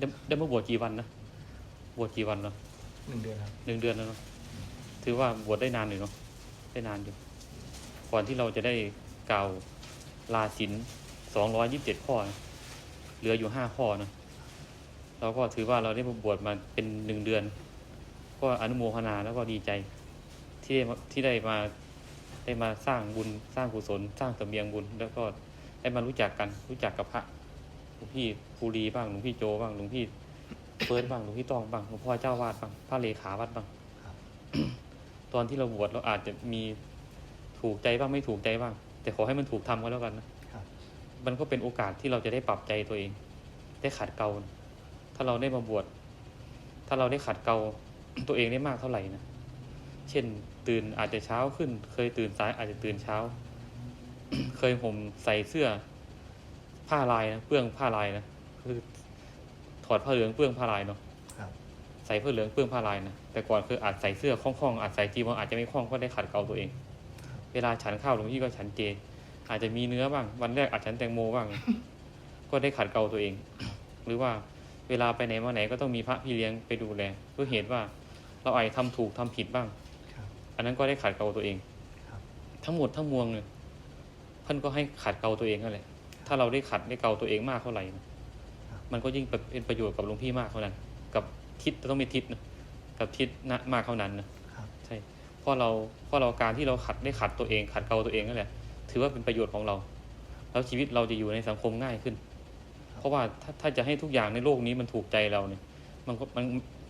ได้ได้มาบวชกี่วันนะบวชกี่วันเนาะหนึ่งเดือนครับหนึ่งเดือนแล้วเนาะถือว่าบวชได้นานอยู่เนาะได้นานอยู่ก่อนที่เราจะได้กล่าวลาสินสองร้อยยี่สิบเจ็ดข้อนะเหลืออยู่ห้าข้อนะเราก็ถือว่าเราได้มาบวชมาเป็นหนึ่งเดือน ก็อนุโมทนาแล้วก็ดีใจที่ได้มาที่ได้มาได้มาสร้างบุญสร้างกุศล สร้างเสบียงบุญ แล้วก็ได้มารู้จักกันรู้จักกับพระห ลวงพี่ภูรีบ้างหลวงพี่โจบ้างหลวงพี่เฟิร์สบ้างหลวงพี่ตองบ้างหลวงพ่อเจ้าวาดบ้างพระเลขาวัดบ้างครับตอนที่เราบวชเราอาจจะมีถูกใจบ้างไม่ถูกใจบ้าง แต่ขอให้มันถูกทำก็แล้วกันนะครับมันก็เป็นโอกาสที่เราจะได้ปรับใจตัวเอง ได้ขัดเกลาถ้าเราได้มาบวชถ้าเราได้ขัดเกลาตัวเองได้มากเท่าไหร่นะเช่น ตื่นอาจจะเช้าขึ้น เคยตื่นสายอาจจะตื่นเช้า เคยผมใส่เสื้อ ผ้าลายนะเปื้องผ้าลายนะคือถอดผ้าเหลืองเปื้องผ้าลายเนาะครับใส่เพื่อเหลืองเปื้องผ้าลายนะแต่ก่อนคืออาจใส่เสื้อคล่องๆอาจใส่จีวรอาจจะไม่คล่องก็ได้ขัดเกลาตัวเอง เวลาฉันข้าวหลวงพี่ก็ฉันเจ อาจจะมีเนื้อบ้าง วันแรกอาจฉันแตงโมบ้าง ก็ได้ขัดเกลาตัวเอง หรือว่าเวลาไปไหนมาไหนก็ต้องมีพระพี่เลี้ยงไปดูแลเพื่อเหตุว่าเราอาจจะทำถูกทำผิดบ้างครับอันนั้นก็ได้ขัดเกลาตัวเองครับทั้งหมดทั้งมวลเนี่ยท่านก็ให้ขัดเกลาตัวเองนั่นแหละ ถ้าเราได้ขัดได้เกลาตัวเองมากเท่าไหร่นะมันก็ยิ่งเป็นประโยชน์กับหลวงพี่มากเท่านั้น กับทิศต้องมีทิศนะกับทิศนะมากเท่านั้นนะครับใช่เพราะเราเพราะเราการที่เราขัดได้ขัดตัวเอง ขัดเกลาตัวเองนั่นแหละถือว่าเป็นประโยชน์ของเรา แล้วชีวิตเราจะอยู่ในสังคมง่ายขึ้น เพราะว่าถ้าถ้าจะให้ทุกอย่างในโลกนี้มันถูกใจเราเนี่ย มันก็มัน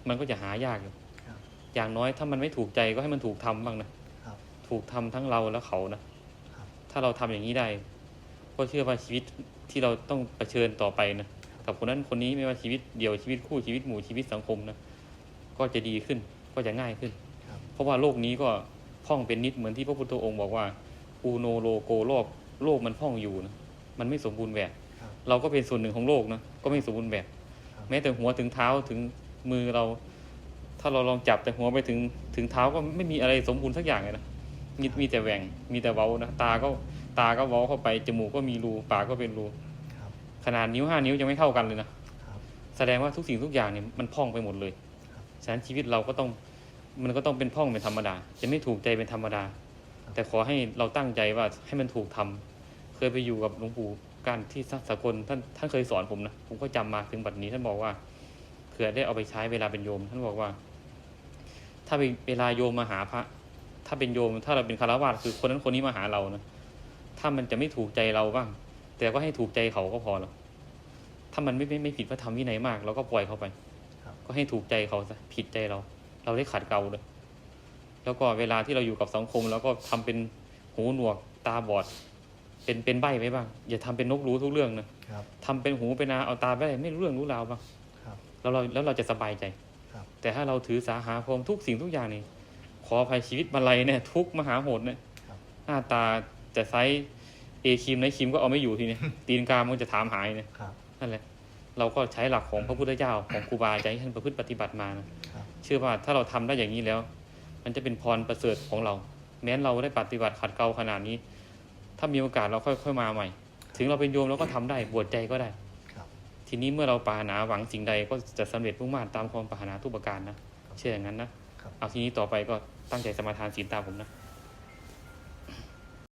มันก็จะหายากอยู่ครับอย่างน้อยถ้ามันไม่ถูกใจก็ให้มันถูกทำบ้างนะครับถูกทำทั้งเราและเขานะครับถ้าเราทำอย่างนี้ได้ ก็เชื่อว่าชีวิตที่เราต้องเผชิญต่อไปนะกับคนนั้นคนนี้ไม่ว่าชีวิตเดี่ยวชีวิตคู่ชีวิตหมู่ชีวิตสังคมนะก็จะดีขึ้นก็จะง่ายขึ้นครับเพราะว่าโลกนี้ก็พ่องเป็นนิดเหมือนที่พระพุทธองค์บอกว่าอูโนโลโกโลกโลกมันพ่องอยู่นะมันไม่สมบูรณ์แบบครับเราก็เป็นส่วนหนึ่งของโลกนะก็ไม่สมบูรณ์แบบครับแม้แต่หัวถึงเท้าถึงมือเรา ถ้าเราลองจับแต่หัวไปถึงถึงเท้าก็ไม่มีอะไรสมบูรณ์สักอย่างเลยนะมีมีแต่แหว่งมีแต่เว้านะตาก็ ตาก็เว้าเข้าไป จมูกก็มีรูปากก็เป็นรูครับขนาดนิ้วห้านิ้วยังไม่เท่ากันเลยนะครับแสดงว่าทุกสิ่งทุกอย่างเนี่ยมันพ่องไปหมดเลยครับฉะนั้นชีวิตเราก็ต้องมันก็ต้องเป็นพ่องเป็นธรรมดา จะไม่ถูกใจเป็นธรรมดา แต่ขอให้เราตั้งใจว่าให้มันถูกทำเคยไปอยู่กับหลวงปู่การที่สากลท่านท่านเคยสอนผมนะผมก็จำมาถึงบัดนี้ท่านบอกว่าเผื่อได้เอาไปใช้เวลาเป็นโยม ท่านบอกว่า ถ้าเป็นเวลาโยมมาหาพระ ถ้าเป็นโยม ถ้าเราเป็นคารวะคือคนนั้นคนนี้มาหาเรานะ ถ้ามันจะไม่ถูกใจเราบ้าง แต่ก็ให้ถูกใจเขาก็พอแล้วถ้ามันไม่ไม่ไม่ผิดพระธรรมวินัยมากเราก็ปล่อยเขาไปครับก็ให้ถูกใจเขาซะผิดใจเรา เราได้ขัดเกลาเลยแล้วก็เวลาที่เราอยู่กับสังคม แล้วก็ทำเป็นหูหนวกตาบอด เป็นเป็นใบ้ไว้บ้าง อย่าทำเป็นนกรู้ทุกเรื่องนะครับทำเป็นหูเป็นนาเอาตาไปไม่รู้เรื่องรู้ราวบ้างครับแล้วเราแล้วเราจะสบายใจครับแต่ถ้าเราถือสาหาพรหมทุกสิ่งทุกอย่างนี่ขออภัยชีวิตมาลัยเนี่ยทุกข์มหาโหดเนี่ยครับหน้าตา จะไซส์เอครีมในครีมก็เอาไม่อยู่ทีนี้ตีนกามันจะถามหายเนี่ยครับนั่นแหละ เราก็ใช้หลักของพระพุทธเจ้าของครูบาอาจารย์ที่ท่านประพฤติปฏิบัติมานะครับเชื่อว่าถ้าเราทำได้อย่างนี้แล้ว มันจะเป็นพรประเสริฐของเรา แม้นเราได้ปฏิบัติขัดเกลาขนาดนี้ ถ้ามีโอกาสเราค่อย ๆ มาใหม่ ถึงเราเป็นโยมเราก็ทำได้บวชใจก็ได้ครับทีนี้เมื่อเราปรารถนาหวังสิ่งใดก็จะสำเร็จมุ่งมั่นตามความปรารถนาทุกประการนะเชื่ออย่างนั้นนะครับเอาทีนี้ต่อไปก็ตั้งใจสมาทานศีลตามผมนะ